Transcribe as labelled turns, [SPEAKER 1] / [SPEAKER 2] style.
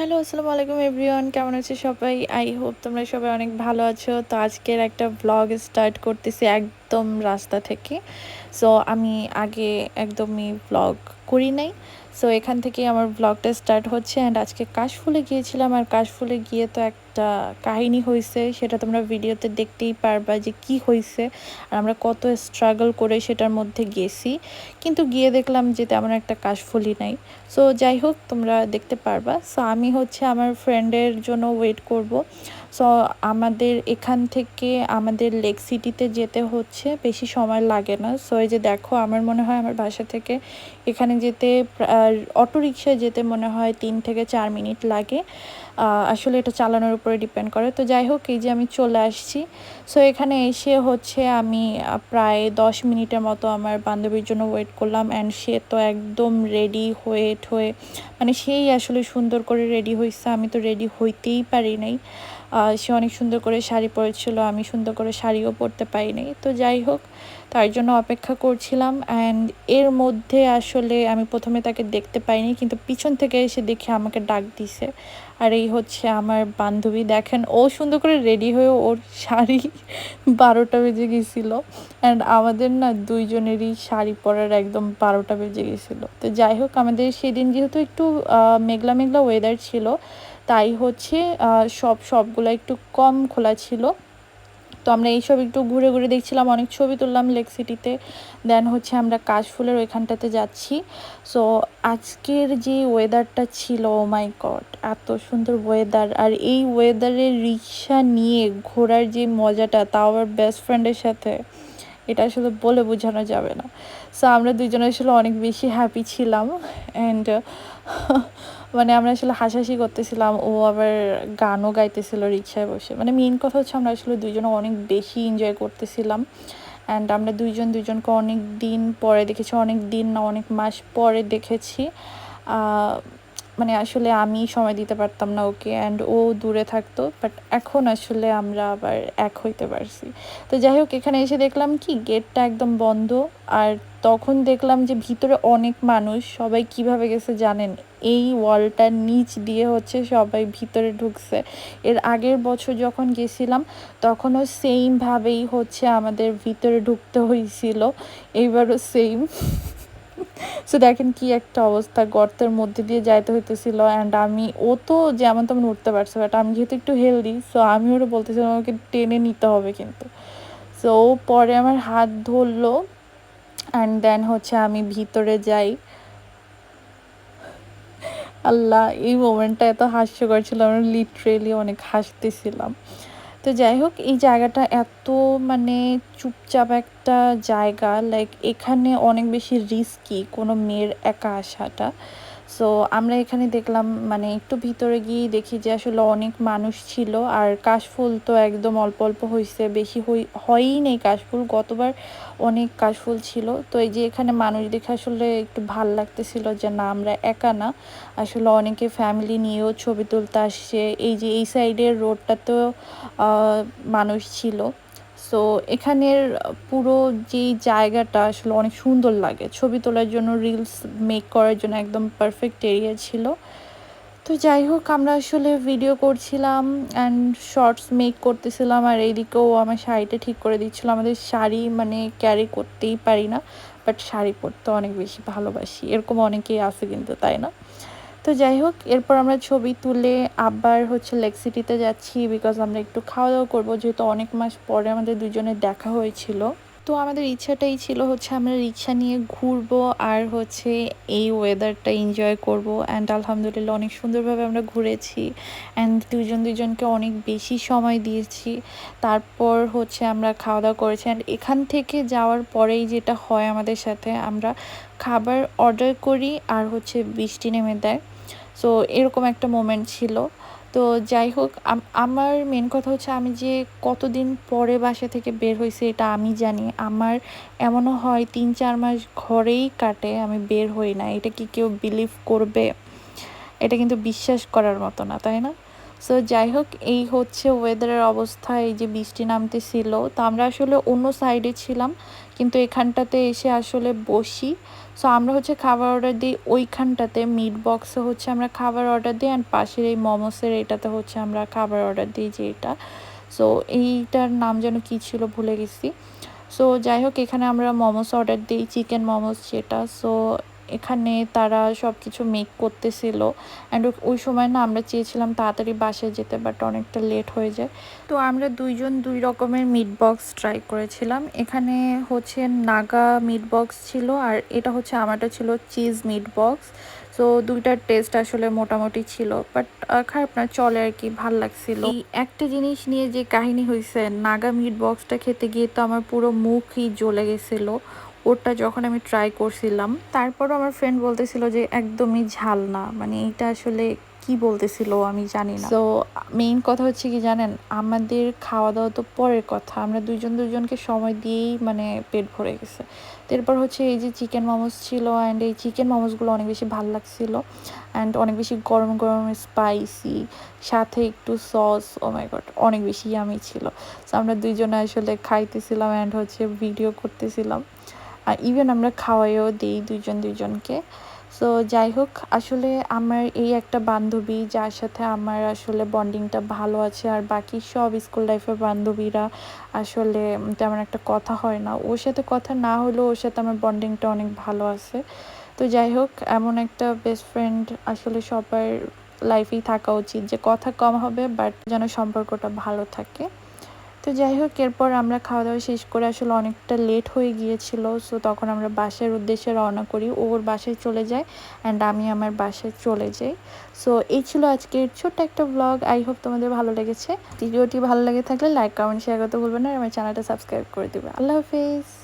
[SPEAKER 1] Hello আসসালামু আলাইকুম everyone. কেমন আছে সবাই? আই হোপ তোমরা সবাই অনেক ভালো আছো। তো আজকের একটা ব্লগ স্টার্ট করতেছি একদম রাস্তা থেকে। সো আমি আগে একদমই ব্লগ করি নাই। সো এখান থেকে আমার ব্লগটা স্টার্ট হচ্ছে অ্যান্ড আজকে কাশফুলে গিয়েছিলাম আর কাশফুলে গিয়ে তো একটা কাহিনী হয়েছে সেটা তোমরা ভিডিওতে দেখতেই পারবা যে কি হয়েছে আর আমরা কত স্ট্রাগল করে সেটার মধ্যে গেছি। কিন্তু গিয়ে দেখলাম যে তেমন একটা কাশফুলই নাই। সো যাই হোক, তোমরা দেখতে পারবা। সো আমি হচ্ছে আমার ফ্রেন্ডের জন্য ওয়েট করব। সো আমাদের এখান থেকে আমাদের লেক সিটিতে যেতে হচ্ছে, বেশি সময় লাগে না। সো এই যে দেখো, আমার মনে হয় আমার বাসা থেকে এখানে যেতে অটো রিক্সায় যেতে মনে হয় তিন থেকে চার মিনিট লাগে। আসলে এটা চালানোর উপরে ডিপেন্ড করে। তো যাই হোক, এই যে আমি চলে আসছি। সো এখানে এসে হচ্ছে আমি প্রায় দশ মিনিটের মতো আমার বান্ধবীর জন্য ওয়েট করলাম অ্যান্ড সে তো একদম রেডি হয়ে ঠয়ে মানে সেই আসলে সুন্দর করে রেডি হয়েছে আমি তো রেডি হইতেই পারি নাই। সে অনেক সুন্দর করে শাড়ি পরেছিল, আমি সুন্দর করে শাড়িও পরতে পারিনি। তো যাই হোক, তার জন্য অপেক্ষা করছিলাম অ্যান্ড এর মধ্যে আসলে আমি প্রথমে তাকে দেখতে পাইনি, কিন্তু পিছন থেকে এসে দেখে আমাকে ডাক দিছে। আর এই হচ্ছে আমার বান্ধবী, দেখেন ও সুন্দর করে রেডি হয়ে ওর শাড়ি বারোটা বেজে গেছিল অ্যান্ড আমাদের না দুইজনেরই শাড়ি পরার একদম বারোটা বেজে গেছিল। তো যাই হোক, আমাদের সেদিন যেহেতু একটু মেঘলা মেঘলা ওয়েদার ছিল তাই হচ্ছে সব, সবগুলো একটু কম খোলা ছিল। তো আমরা এইসব একটু ঘুরে ঘুরে দেখছিলাম, অনেক ছবি তুললাম লেক সিটিতে দেন হচ্ছে আমরা কাশফুলের ওইখানটাতে যাচ্ছি। সো আজকের যে ওয়েদারটা ছিল ও মাই গড এত সুন্দর ওয়েদার আর এই ওয়েদারে রিক্সা নিয়ে ঘোরার যে মজাটা, তাও আবার বেস্ট ফ্রেন্ডের সাথে, এটা আসলে বলে বোঝানো যাবে না। সো আমরা দুজনে আসলে অনেক বেশি হ্যাপি ছিলাম। অ্যান্ড মানে আমরা আসলে হাসাহাসি করতেছিলাম, ও আবার গানও গাইতেছিল রিক্সায় বসে। মানে মেন কথা হচ্ছে আমরা আসলে দুইজনে অনেক বেশি এনজয় করতেছিলাম। অ্যান্ড আমরা দুইজন দুইজনকে অনেক দিন পরে দেখেছি, অনেক দিন না, অনেক মাস পরে দেখেছি। মানে আসলে আমি সময় দিতে পারতাম না ওকে অ্যান্ড ও দূরে থাকতো বাট এখন আসলে আমরা আবার এক হইতে পারছি। তো যাই হোক, এখানে এসে দেখলাম কি গেটটা একদম বন্ধ, আর তখন দেখলাম যে ভিতরে অনেক মানুষ, সবাই কীভাবে গেছে জানেন? এই ওয়ালটার নিচ দিয়ে হচ্ছে সবাই ভিতরে ঢুকছে। এর আগের বছর যখন গেছিলাম, তখনও সেমভাবেই হচ্ছে আমাদের ভিতরে ঢুকতে হয়েছিল এইবারও সেম সো দেখেন কি একটা অবস্থা, গর্তের মধ্যে দিয়ে যাইতে হইতেছিল অ্যান্ড আমি, ও তো যেমন তেমন উঠতে পারছে বাট আমি যেহেতু একটু হেলদি সো আমি ওরা বলতেছিলাম আমাকে টেনে নিতে হবে কিন্তু। সো পরে আমার হাত ধরলো। অ্যান্ড দেন হচ্ছে আমি ভিতরে যাই। আল্লাহ, এই মোমেন্টটা এত হাস্যকর ছিল, আমরা লিটারেলি অনেক হাসতেছিলাম। তো যাই হোক, এই জায়গাটা এত মানে চুপচাপ একটা জায়গা লাইক এখানে অনেক বেশি রিস্কি কোনো মেয়ের একা আসাটা। সো আমরা এখানে দেখলাম মানে একটু ভিতরে গিয়ে দেখি যে আসলে অনেক মানুষ ছিল আর কাশফুল তো একদম অল্প অল্প হয়েছে বেশি হয়ই নেই কাশফুল, গতবার অনেক কাশফুল ছিল। তো এই যে এখানে মানুষ দেখে আসলে একটু ভালো লাগতেছিল যে না, আমরা একা না। আসলে অনেকে ফ্যামিলি নিয়েও ছবি তুলতে আসছে। এই যে এই সাইডের রোডটাতেও মানুষ ছিল। সো এখানের পুরো যেই জায়গাটা আসলে অনেক সুন্দর লাগে। ছবি তোলার জন্য রিলস মেক করার জন্য একদম পারফেক্ট এরিয়া ছিল। তো যাই হোক, আমরা আসলে ভিডিও করছিলাম অ্যান্ড শর্টস মেক করতেছিলাম আর এইদিকেও আমার শাড়িটা ঠিক করে দিচ্ছিল। আমাদের শাড়ি মানে ক্যারি করতেই পারি না বাট শাড়ি পরতে অনেক বেশি ভালোবাসি। এরকম অনেকেই আছে কিন্তু, তাই না? তো যাই হোক, এরপর আমরা ছবি তুলে আবার হচ্ছে লেক সিটিতে যাচ্ছি বিকজ আমরা একটু খাওয়া দাওয়া করব, যেহেতু অনেক মাস পরে আমাদের দুজনের দেখা হয়েছিল। তো আমাদের ইচ্ছাটাই ছিল হচ্ছে আমরা রিক্সা নিয়ে ঘুরবো আর হচ্ছে এই ওয়েদারটা এনজয় করব। অ্যান্ড আলহামদুলিল্লাহ অনেক সুন্দরভাবে আমরা ঘুরেছি। অ্যান্ড দুজন দুজনকে অনেক বেশি সময় দিয়েছি। তারপর হচ্ছে আমরা খাওয়া দাওয়া করেছি। অ্যান্ড এখান থেকে যাওয়ার পরেই যেটা হয় আমাদের সাথে, আমরা খাবার অর্ডার করি আর হচ্ছে বৃষ্টি নেমে দেয় সো এরকম একটা মোমেন্ট ছিল। তো যাই হোক আমার মেন কথা হচ্ছে আমি যে কতদিন পরে বাসা থেকে বের হয়েছি এটা আমি জানি। আমার এমনও হয় তিন চার মাস ঘরেই কাটে, আমি বের হই না। এটা কি কেউ বিলিভ করবে? এটা কিন্তু বিশ্বাস করার মতো না, তাই না? সো যাই হোক, এই হচ্ছে ওয়েদারের অবস্থা, এই যে বৃষ্টি নামতেছিল। তো আমরা আসলে অন্য সাইডে ছিলাম। কিন্তু এখানটাতে এসে আসলে বসি। সো আমরা হচ্ছে খাবার অর্ডার দিই ওইখানটাতে মিট বক্সে হচ্ছে আমরা খাবার অর্ডার দিই অ্যান্ড পাশের এই মোমোসের এটাতে হচ্ছে আমরা খাবার অর্ডার দিই যে এটা। সো এইটার নাম যেন কি ছিল ভুলে গেছি। সো যাই হোক, এখানে আমরা মোমোস অর্ডার দিই চিকেন মোমোস যেটা। সো এখানে তারা সব কিছু মেক করতেছিল অ্যান্ড ওই সময় না আমরা চেয়েছিলাম তাড়াতাড়ি বাসায় যেতে বাট অনেকটা লেট হয়ে যায়। তো আমরা দুইজন দুই রকমের মিট বক্স ট্রাই করেছিলাম। এখানে হচ্ছে নাগা মিট বক্স ছিল, আর এটা হচ্ছে আমারটা ছিল চিজ মিট বক্স সো দুইটার টেস্ট আসলে মোটামুটি ছিল বাট খারাপ না, চলে আর কি, ভালো লাগছিল। একটা জিনিস নিয়ে যে কাহিনী হয়েছে নাগা মিট বক্সটা খেতে গিয়ে তো আমার পুরো মুখই জ্বলে গেছিল। ওটা যখন আমি ট্রাই করছিলাম, তারপরও আমার ফ্রেন্ড বলতেছিল যে একদমই ঝাল না। মানে এটা আসলে কি বলতেছিল আমি জানি না। তো মেইন কথা হচ্ছে কি জানেন, আমাদের খাওয়া দাওয়া তো পরের কথা। আমরা দুইজন দুজনকে সময় দিয়েই মানে পেট ভরে গেছে। এরপর হচ্ছে এই যে চিকেন মোমোস ছিল অ্যান্ড এই চিকেন মোমোসগুলো অনেক বেশি ভালো লাগছিল অ্যান্ড অনেক বেশি গরম গরম স্পাইসি সাথে একটু সস ও মাই অনেক বেশি ইয়ামি ছিল। তো আমরা দুইজনে আসলে খাইতেছিলাম অ্যান্ড হচ্ছে ভিডিও করতেছিলাম। আর ইভেন আমরা খাওয়াইও দিই দুইজন দুইজনকে। সো যাই হোক আসলে আমার এই একটা বান্ধবী, যার সাথে আমার আসলে বন্ডিংটা ভালো আছে, আর বাকি সব স্কুল লাইফের বান্ধবীরা আসলে তেমন একটা কথা হয় না। ওর সাথে কথা না হলেও ওর সাথে আমার বন্ডিংটা অনেক ভালো আছে। তো যাই হোক এমন একটা বেস্ট ফ্রেন্ড আসলে সবার লাইফেই থাকা উচিত যে কথা কম হবে বাট যেন সম্পর্কটা ভালো থাকে। তো যাই হোক, এরপর আমরা খাওয়া দাওয়া শেষ করে আসলে অনেকটা লেট হয়ে গিয়েছিল সো তখন আমরা বাসের উদ্দেশ্যে রওনা করি। ওর বাসায় চলে যায় অ্যান্ড আমি আমার বাসে চলে যাই। সো এই ছিল আজকের ছোট্ট একটা ব্লগ আই হোপ তোমাদের ভালো লেগেছে। ভিডিওটি ভালো লেগে থাকলে লাইক কমেন্ট শেয়ার করতে ভুলবেন না। আর আমার চ্যানেলটা সাবস্ক্রাইব করে দেবে। আল্লাহ হাফিজ।